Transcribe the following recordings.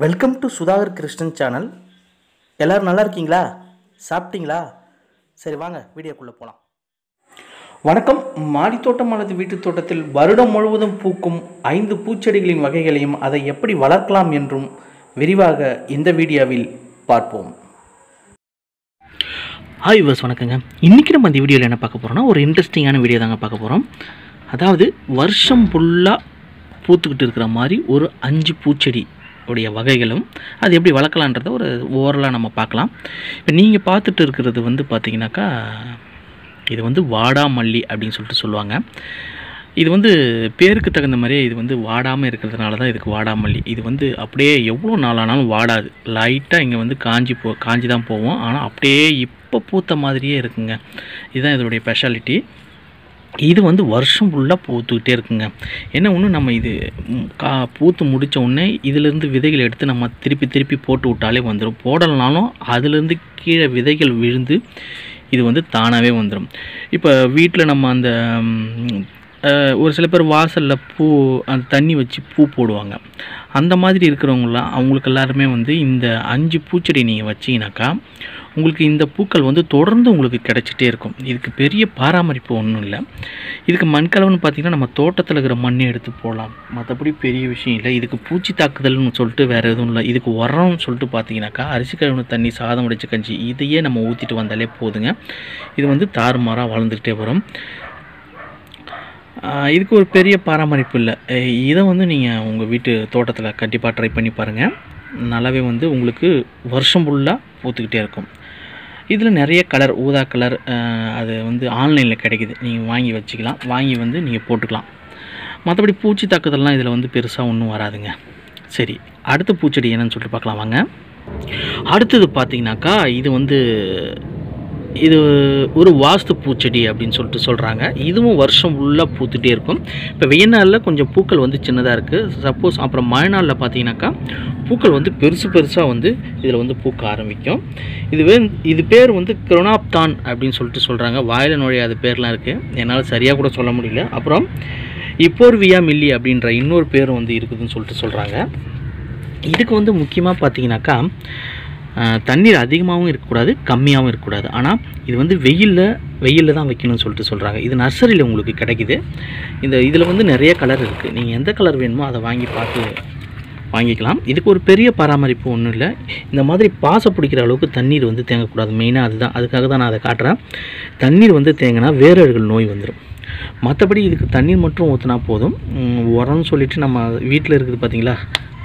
Welcome to Sudhakar Krishnan channel எல்லோரும் நல்லா இருக்கீங்களா? சாப்பிட்டீங்களா? சரி வாங்க வீடியோக்குள்ளே போகலாம் வணக்கம். மாடித்தோட்டம் அல்லது வீட்டுத் தோட்டத்தில் வருடம் முழுவதும் பூக்கும் ஐந்து பூச்செடிகளின் வகைகளையும் அதை எப்படி வளர்க்கலாம் என்றும் விரிவாக இந்த வீடியோவில் பார்ப்போம். ஹாய் விவர்ஸ் வணக்கங்க. இன்றைக்கி நம்ம இந்த வீடியோவில் என்ன பார்க்க போகிறோம்னா ஒரு இன்ட்ரெஸ்டிங்கான வீடியோ தாங்க பார்க்க போகிறோம் அதாவது வருஷம் ஃபுல்லாக பூத்துக்கிட்டு இருக்கிற மாதிரி ஒரு அஞ்சு பூச்செடி உடைய வகைகளும் அது எப்படி வளர்க்கலான்றத ஒரு ஓரலாக நம்ம பார்க்கலாம். இப்போ நீங்கள் பார்த்துட்டு இருக்கிறது வந்து பார்த்திங்கனாக்கா இது வந்து வாடாமல்லி அப்படின்னு சொல்லிட்டு சொல்லுவாங்க. இது வந்து பேருக்கு தகுந்த மாதிரியே இது வந்து வாடாமல் இருக்கிறதுனால தான் இதுக்கு வாடாமல்லி. இது வந்து அப்படியே எவ்வளோ நாளானாலும் வாடாது. லைட்டாக இங்கே வந்து காஞ்சி போ காஞ்சி தான் போவோம் ஆனால் அப்படியே இப்போ பூத்த மாதிரியே இருக்குங்க. இதுதான் இதோடைய ஸ்பெஷாலிட்டி இது வந்து வருஷம் ஃபுல்லாக பூத்துக்கிட்டே இருக்குங்க. என்ன ஒன்று நம்ம இது கா பூத்து முடித்த உடனே இதிலேருந்து விதைகள் எடுத்து நம்ம திருப்பி திருப்பி போட்டு விட்டாலே வந்துடும் போடலைனாலும் அதுலேருந்து கீழே விதைகள் விழுந்து இது வந்து தானாகவே வந்துடும் இப்போ வீட்டில் நம்ம அந்த ஒரு சில பேர் வாசலில் பூ அந்த தண்ணி வச்சு பூ போடுவாங்க. அந்த மாதிரி இருக்கிறவங்களாம் அவங்களுக்கு எல்லாருமே வந்து இந்த அஞ்சு பூச்செடி நீங்கள் வச்சீங்கன்னாக்கா உங்களுக்கு இந்த பூக்கள் வந்து தொடர்ந்து உங்களுக்கு கிடைச்சிட்டே இருக்கும். இதுக்கு பெரிய பராமரிப்பு ஒன்றும் இல்லை. இதுக்கு மண்கலவுன்னு பார்த்தீங்கன்னா நம்ம தோட்டத்தில் இருக்கிற மண்ணை எடுத்து போடலாம். மற்றபடி பெரிய விஷயம் இல்லை. இதுக்கு பூச்சி தாக்குதல்னு சொல்லிட்டு வேறு எதுவும் இல்லை. இதுக்கு உரம்னு சொல்லிட்டு பார்த்தீங்கன்னாக்கா அரிசி கழுவுன தண்ணி சாதம் வடிச்ச கஞ்சி இதையே நம்ம ஊற்றிட்டு வந்தாலே போதுங்க. இது வந்து தாறுமாறாக வளர்ந்துக்கிட்டே வரும். இதுக்கு ஒரு பெரிய பராமரிப்பு இல்லை. இதை வந்து நீங்கள் உங்கள் வீட்டு தோட்டத்தில் கண்டிப்பாக ட்ரை பண்ணி பாருங்கள் நல்லாவே வந்து உங்களுக்கு வருஷம் ஃபுல்லாக பூத்துக்கிட்டே இருக்கும். இதில் நிறைய கலர் ஊதா கலர் அது வந்து ஆன்லைனில் கிடைக்குது. நீங்கள் வாங்கி வச்சுக்கலாம். வாங்கி வந்து நீங்கள் போட்டுக்கலாம். மற்றபடி பூச்சி தாக்குதல்லாம் இதில் வந்து பெருசாக ஒன்றும் வராதுங்க. சரி அடுத்த பூச்செடி என்னன்னு சொல்லிட்டு பார்க்கலாம் வாங்க. அடுத்தது பார்த்தீங்கன்னாக்கா இது வந்து இது ஒரு வாஸ்து பூச்செடி அப்படின்னு சொல்லிட்டு சொல்கிறாங்க இதுவும் வருஷம் ஃபுல்லாக பூத்துட்டே இருக்கும். இப்போ வெயில் நாளில் கொஞ்சம் பூக்கள் வந்து சின்னதாக இருக்குது சப்போஸ் அப்புறம் மழை நாளில் பார்த்தீங்கன்னாக்கா பூக்கள் வந்து பெருசு பெருசாக வந்து இதில் வந்து பூக்க ஆரம்பிக்கும். இது வே இது பேர் வந்து கிரோனாப்தான் அப்படின்னு சொல்லிட்டு சொல்கிறாங்க வாயில் நுழையாத பேர்லாம் இருக்குது என்னால் சரியாக கூட சொல்ல முடியல. அப்புறம் இப்போர்வியா மில்லி அப்படின்ற இன்னொரு பேரும் வந்து இருக்குதுன்னு சொல்லிட்டு சொல்கிறாங்க இதுக்கு வந்து முக்கியமாக பார்த்தீங்கன்னாக்கா தண்ணீர் அதிகமாகவும் இருக்கக்கூடாது கம்மியாகவும் இருக்கக்கூடாது. ஆனால் இது வந்து வெயிலில் வெயிலில் தான் வைக்கணும்னு சொல்லிட்டு சொல்கிறாங்க இது நர்சரியில் உங்களுக்கு கிடைக்குது. இந்த இதில் வந்து நிறைய கலர் இருக்குது நீங்கள் எந்த கலர் வேணுமோ அதை வாங்கி பார்த்து வாங்கிக்கலாம். இதுக்கு ஒரு பெரிய பராமரிப்பு ஒன்றும் இல்லை. இந்த மாதிரி பாசை பிடிக்கிற அளவுக்கு தண்ணீர் வந்து தேங்கக்கூடாது. மெயினாக அதுதான். அதுக்காக தான் நான் அதை காட்டுறேன். தண்ணீர் வந்து தேங்கினா வேரழுகள் நோய் வந்துடும் மற்றபடி இதுக்கு தண்ணீர் மட்டும் ஊற்றினா போதும். உரம்னு சொல்லிவிட்டு நம்ம வீட்டில் இருக்குது பார்த்திங்களா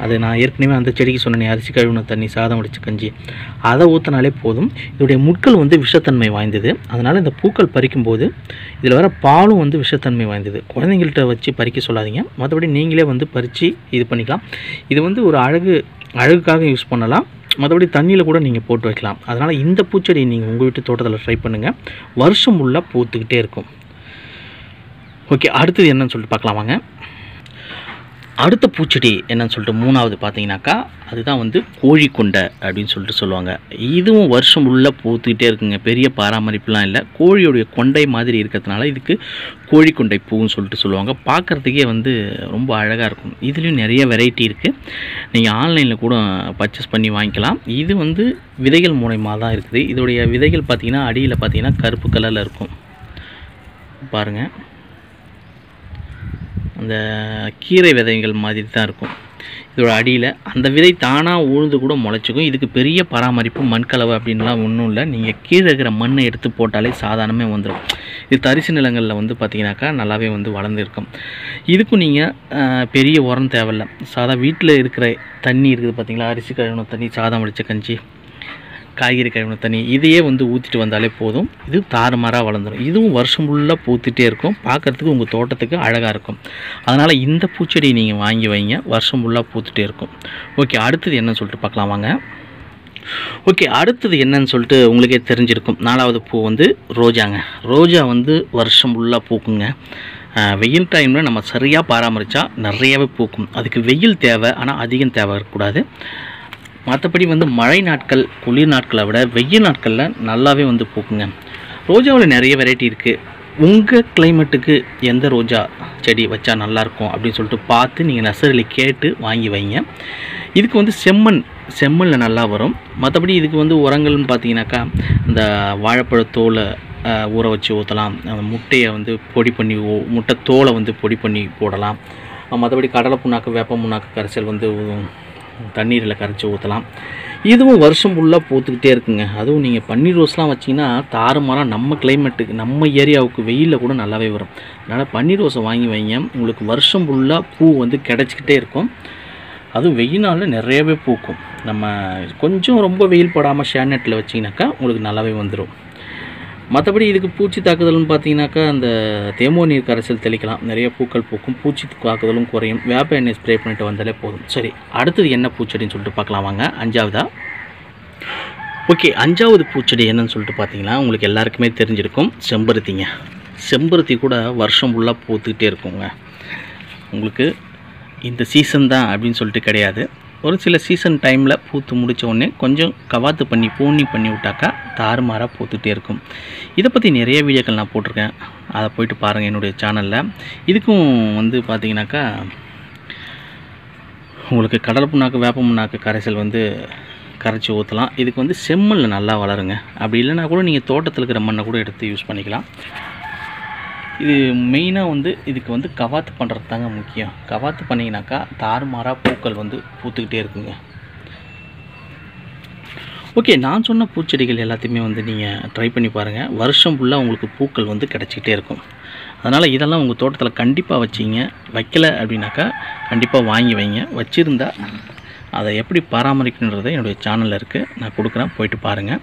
அது நான் ஏற்கனவே அந்த செடிக்கு சொன்னேனே அரிசி கழுவின தண்ணி சாதம் வடிச்ச கஞ்சி அதை ஊற்றினாலே போதும். இதோடைய முட்கள் வந்து விஷத்தன்மை வாய்ந்தது. அதனால் இந்த பூக்கள் பறிக்கும்போது இதில் வர பாலும் வந்து விஷத்தன்மை வாய்ந்தது. குழந்தைங்கள்ட்ட வச்சு பறிக்க சொல்லாதீங்க. மற்றபடி நீங்களே வந்து பறித்து இது பண்ணிக்கலாம். இது வந்து ஒரு அழகு அழகுக்காக யூஸ் பண்ணலாம். மற்றபடி தண்ணியில் கூட நீங்கள் போட்டு வைக்கலாம். அதனால் இந்த பூச்செடியை நீங்கள் உங்கள் வீட்டு தோட்டத்தில் ட்ரை பண்ணுங்கள் வருஷம் ஃபுல்லாக பூத்துக்கிட்டே இருக்கும். ஓகே அடுத்தது என்னன்னு சொல்லிட்டு பார்க்கலாம் வாங்க. அடுத்த பூச்செடி என்னன்னு சொல்லிட்டு மூணாவது பார்த்தீங்கன்னாக்கா அதுதான் வந்து கோழிக்கொண்டை அப்படின்னு சொல்லிட்டு சொல்லுவாங்க. இதுவும் வருஷம் உள்ளே பூத்துக்கிட்டே இருக்குங்க. பெரிய பராமரிப்புலாம் இல்லை. கோழியுடைய கொண்டை மாதிரி இருக்கிறதுனால இதுக்கு கோழிக்கொண்டை பூன்னு சொல்லிட்டு சொல்லுவாங்க. பார்க்குறதுக்கே வந்து ரொம்ப அழகாக இருக்கும். இதுலேயும் நிறைய வெரைட்டி இருக்குது நீங்கள் ஆன்லைனில் கூட பர்ச்சேஸ் பண்ணி வாங்கிக்கலாம். இது வந்து விதைகள் மூலயமா தான் இருக்குது. இதோடைய விதைகள் பார்த்திங்கன்னா அடியில் பார்த்தீங்கன்னா கருப்பு கலரில் இருக்கும். பாருங்கள் அந்த கீரை விதைகள் மாதிரி தான் இருக்கும். இதோட அடியில் அந்த விதை தானாக உழுந்து கூட முளைச்சிக்கும். இதுக்கு பெரிய பராமரிப்பு மண்கலவை அப்படின்லாம் ஒன்றும் இல்லை. நீங்கள் கீழே இருக்கிற மண்ணை எடுத்து போட்டாலே சாதாரணமே வந்துடும் இது தரிசு நிலங்களில் வந்து பார்த்திங்கனாக்கா நல்லாவே வந்து வளர்ந்துருக்கும். இதுக்கும் நீங்கள் பெரிய உரம் தேவையில்ல. சாதா வீட்டில் இருக்கிற தண்ணி இருக்குது பார்த்திங்களா அரிசி கழுவின தண்ணி சாதம் வடித்த கஞ்சி. காய்கறி கழிவுன தண்ணி இதையே வந்து ஊற்றிட்டு வந்தாலே போதும். இது தாறுமாறாக வளர்ந்துடும் இதுவும் வருஷம் ஃபுல்லாக பூத்துட்டே இருக்கும். பார்க்குறதுக்கு உங்கள் தோட்டத்துக்கு அழகாக இருக்கும். அதனால் இந்த பூச்செடி நீங்கள் வாங்கி வைங்க. வருஷம் ஃபுல்லாக பூத்துட்டே இருக்கும். ஓகே அடுத்தது என்னன்னு சொல்லிட்டு பார்க்கலாம் வாங்க. ஓகே அடுத்தது என்னன்னு சொல்லிட்டு உங்களுக்கே தெரிஞ்சிருக்கும். நாலாவது பூ வந்து ரோஜாங்க. ரோஜா வந்து வருஷம் ஃபுல்லாக பூக்குங்க. வெயில் டைமில் நம்ம சரியாக பராமரித்தா நிறையவே பூக்கும். அதுக்கு வெயில் தேவை ஆனால் அதிகம் தேவை இருக்கக்கூடாது. மற்றபடி வந்து மழை நாட்கள் குளிர் நாட்களை விட வெயில் நாட்களில் நல்லாவே வந்து பூக்குங்க. ரோஜாவில் நிறைய வெரைட்டி இருக்குது உங்கள் கிளைமேட்டுக்கு எந்த ரோஜா செடி வச்சா நல்லாயிருக்கும் அப்படின்னு சொல்லிட்டு பார்த்து நீங்கள் நர்சரியில் கேட்டு வாங்கி வைங்க. இதுக்கு வந்து செம்மண் செம்மண்ணில் நல்லா வரும். மற்றபடி இதுக்கு வந்து உரங்கள்னு பார்த்தீங்கன்னாக்கா இந்த வாழைப்பழத்தோலை ஊற வச்சு ஊற்றலாம் அந்த முட்டையை வந்து பொடி பண்ணி முட்டை தோலை வந்து பொடி பண்ணி போடலாம். மற்றபடி கடலை புண்ணாக்கு வேப்ப புண்ணாக்கு கரைசல் வந்து தண்ணீரில் கரைச்சி ஊற்றலாம் இதுவும் வருஷம் ஃபுல்லாக பூத்துக்கிட்டே இருக்குங்க. அதுவும் நீங்கள் பன்னீர் ரோஸ்லாம் வச்சிங்கன்னா தாறுமாறாக நம்ம கிளைமேட்டுக்கு நம்ம ஏரியாவுக்கு வெயிலில் கூட நல்லாவே வரும். அதனால் பன்னீர் ரோஸை வாங்கி வைங்க. உங்களுக்கு வருஷம் ஃபுல்லாக பூ வந்து கிடச்சிக்கிட்டே இருக்கும். அதுவும் வெயில் நாளில் நிறையவே பூக்கும். நம்ம கொஞ்சம் ரொம்ப வெயில் படாமல் ஷேர்நெட்டில் வச்சிங்கனாக்கா உங்களுக்கு நல்லாவே வந்துடும் மற்றபடி இதுக்கு பூச்சி தாக்குதல்னு பார்த்தீங்கன்னாக்கா அந்த தேமோ நீர் கரைசல் தெளிக்கலாம். நிறைய பூக்கள் பூக்கும். பூச்சி தாக்குதலும் குறையும். வேப்ப எண்ணெய் ஸ்ப்ரே பண்ணிட்டு வந்தாலே போதும். சரி அடுத்தது என்ன பூச்செடின்னு சொல்லிட்டு பார்க்கலாம் வாங்க. அஞ்சாவதா? ஓகே அஞ்சாவது பூச்செடி என்னன்னு சொல்லிட்டு பார்த்தீங்கன்னா உங்களுக்கு எல்லாருக்குமே தெரிஞ்சிருக்கும். செம்பருத்திங்க. செம்பருத்தி கூட வருஷம் ஃபுல்லாக பூத்துக்கிட்டே இருக்குங்க. உங்களுக்கு இந்த சீசன் தான் அப்படின்னு சொல்லிட்டு கிடையாது. ஒரு சில சீசன் டைமில் பூத்து முடித்த உடனே கொஞ்சம் கவாத்து பண்ணி பூனி பண்ணி விட்டாக்கா தாறுமாறாக பூத்துட்டே இருக்கும். இதை பற்றி நிறைய வீடியோக்கள் நான் போட்டிருக்கேன். அதை போயிட்டு பாருங்கள் என்னுடைய சேனலில் இதுக்கும் வந்து பார்த்தீங்கன்னாக்கா உங்களுக்கு கடலை புண்ணாக்கு வேப்ப புண்ணாக்கு கரைசல் வந்து கரைச்சி ஊற்றலாம் இதுக்கு வந்து செம்மண்ணில் நல்லா வளருங்க. அப்படி இல்லைன்னா கூட நீங்கள் தோட்டத்தில் இருக்கிற மண்ணை கூட எடுத்து யூஸ் பண்ணிக்கலாம். இது மெயினாக வந்து இதுக்கு வந்து கவாத்து பண்ணுறது தாங்க முக்கியம். கவாத்து பண்ணிங்கனாக்கா தாறுமாறாக பூக்கள் வந்து பூத்துக்கிட்டே இருக்குங்க. ஓகே நான் சொன்ன பூச்செடிகள் எல்லாத்தையுமே வந்து நீங்கள் ட்ரை பண்ணி பாருங்கள் வருஷம் ஃபுல்லாக உங்களுக்கு பூக்கள் வந்து கிடச்சிக்கிட்டே இருக்கும். அதனால் இதெல்லாம் உங்கள் தோட்டத்தில் கண்டிப்பாக வச்சிங்க. வைக்கல அப்படின்னாக்கா கண்டிப்பாக வாங்கி வைங்க. வச்சுருந்தா அதை எப்படி பராமரிக்கணுன்றது என்னுடைய சேனலில் இருக்குது நான் கொடுக்குறேன். போயிட்டு பாருங்கள்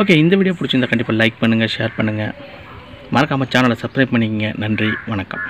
ஓகே இந்த வீடியோ பிடிச்சிருந்தா கண்டிப்பாக லைக் பண்ணுங்கள் ஷேர் பண்ணுங்கள் மறக்காமல் சேனலை சப்ஸ்கிரைப் பண்ணிக்கங்க. நன்றி வணக்கம்.